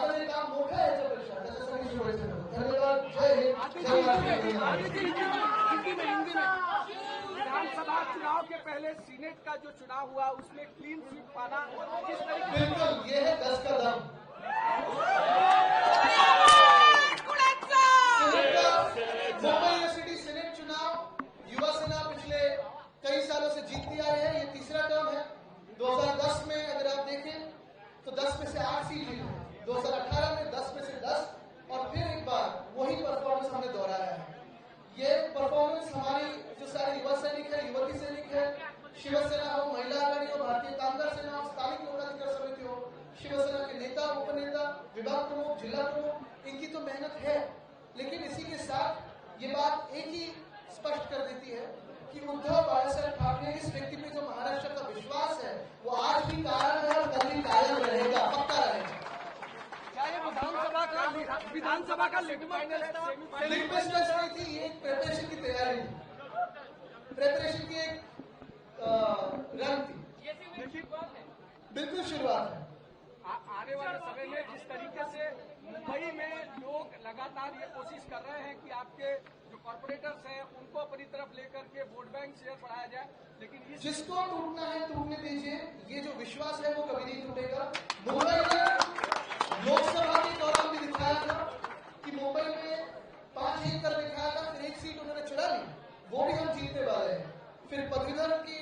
आता जे काम मोठं आहे याच्यापेक्षा त्याच्यासाठी शुभेच्छा देतो धन्यवाद जय हिंद। विधानसभा चुनाव के पहले सीनेट का जो चुनाव हुआ उसमें क्लीन स्वीप पाना किस तरीके बिल्कुल ये है दस का दम। सेनेट का मुंबई यूनिवर्सिटी सेनेट चुनाव युवा सेना पिछले कई सालों से जीतती आ रही है ये तीसरा टर्म है। 2010 में अगर आप देखें तो 10 में से आठ सीट जीते 2018 में 10 में से 10 और फिर एक बार वही परफॉर्मेंस हमने दोहराया है। ये परफॉर्मेंस हमारी जो सारे युवा सैनिक है, युवती सैनिक है, शिवसेना हो, महिला आघाड़ी हो, भारतीय कामगार सेना हो, स्थानिक लोकाधिकार समिति हो, शिवसेना के नेता, उपनेता, विभाग प्रमुख, जिला प्रमुख, इनकी तो मेहनत है, लेकिन इसी के साथ ये बात एक ही स्पष्ट कर देती है कि उद्धव बाळासाहेब ठाकरे इस व्यक्ति पे जो महाराष्ट्र का विश्वास है वो आज भी कायम है और कल भी कायम रहेगा पक्का रहेगा क्या ये विधानसभा का विधानसभा का लिटमस टेस्ट था। नहीं ये प्रिपरेशन की तैयारी प्रिपरेशन की एक थी। बिल्कुल शुरुआत है। आने वाले समय में जिस तरीके से मुंबई में लोग लगातार ये कोशिश कर रहे हैं कि आपके जो कॉर्पोरेटर्स हैं उनको अपनी तरफ़ लेकर के वोट बैंक शेयर बढ़ाया जाए लेकिन इस जिसको टूटना है टूटने दीजिए। ये जो विश्वास है वो कभी नहीं टूटेगा। मुंबई में लोकसभा के दौरान भी दिखाया था कि मुंबई में पाँच एक कर दिखाया था फिर एक सीट उन्होंने चुरा ली वो भी हम जीतने वाले हैं फिर पदवीधर की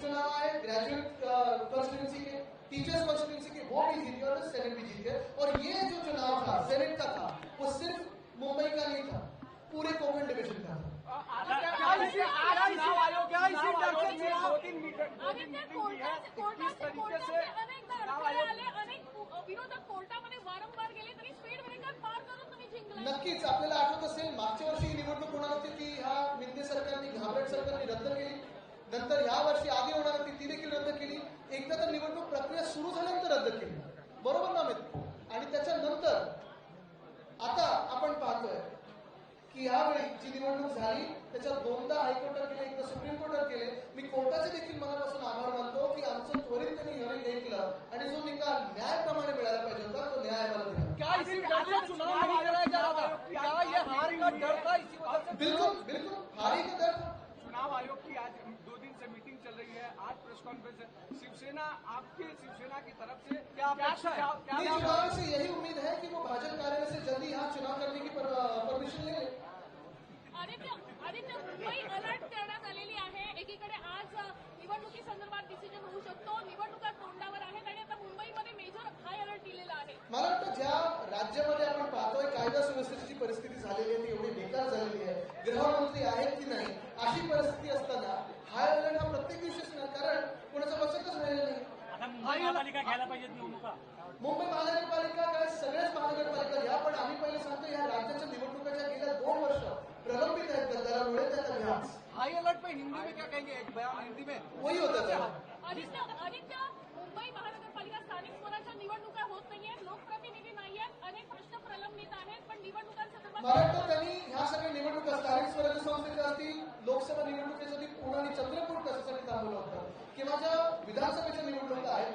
चुनाव आए ग्रेजुएट कॉन्स्टिट्यूंसी के टीचर्स कॉन्स्टिट्यूंसी के वो भी जीते और सेनेट भी जीते और ये जो चुनाव था सेनेट का था वो सिर्फ़ मुंबई का नहीं था पूरे कोकण डिवीज़न का था है नक्कीच आपल्याला आठवत असेल नंतर ह्या वर्षी आधी होणार होती ती देखील रद्द केली. एकदा तर निवडणूक प्रक्रिया सुरू झाल्यानंतर रद्द केली. बरोबर ना मित्र? आणि त्याच्यानंतर आता आपण पाहतोय की यावेळी जी निवडणूक झाली त्याच्यात दोनदा हायकोर्टात गेले एकदा सुप्रीम कोर्टात गेले. मी कोर्टाचे देखील मनापासून आभार मानतो की आमचं त्वरित त्यांनी हिअरिंग ऐकलं आणि जो निकाल न्यायप्रमाणे मिळायला पाहिजे होता तो न्याय दिला. ये बिल्कुल बिल्कुल. हारी का दर्द कॉन्फ्रेंस है। शिवसेना आपके शिवसेना की तरफ़ से क्या अपेक्षा है? क्या चुनाव से यही उम्मीद है कि वो भाजपा कार्यालय से जल्दी यहाँ चुनाव करने की परमिशन ले ले। आदित्य आदित्य मुंबई अलर्ट करण्यात आलेली आहे. एकीकडे आज निवडणुकीसंदर्भात डिसिजन होऊ शकतो. निवडणुका तोंडावर आहेत आणि आता मुंबईमध्ये मेजर हाय अलर्ट दिलेला आहे. मला वाटतं ज्या राज्यामध्ये आपण पाहतोय कायदा सुव्यवस्थेची परिस्थिती झालेली आहे ती एवढी बेकार झालेली आहे. गृहमंत्री आहेत की नाही अशी परिस्थिती असताना हाय अलर्ट हा प्रत्येक दिवशी महापालिका घ्यायला पाहिजेत निवडणुका मुंबई महानगरपालिका काय सगळ्याच महानगरपालिका घ्या पण आम्ही पहिले सांगतो या राज्याच्या निवडणुकाच्या गेल्या दोन वर्ष प्रलंबित आहेत गद्दारामुळे त्यांना घ्या हाई अलर्ट पे हिंदी में क्या कहेंगे? एक बयान हिंदी में। वही होतं त्या आदित्य आदित्य मुंबई महानगरपालिका स्थानिक स्वराज्य निवडणुका होत नाहीयेत लोकप्रतिनिधी नाहीयेत अनेक प्रश्न प्रलंबित आहेत पण निवडणुकांसंदर्भात मला वाटतं त्यांनी ह्या सगळ्या निवडणुका स्थानिक स्वराज्य संस्थेच्या असतील लोकसभा निवडणुकीसाठी पुणे आणि चंद्रपूर कशासाठी थांबवलं होतं? किंवा ज्या विधानसभेच्या निवडणुका आहेत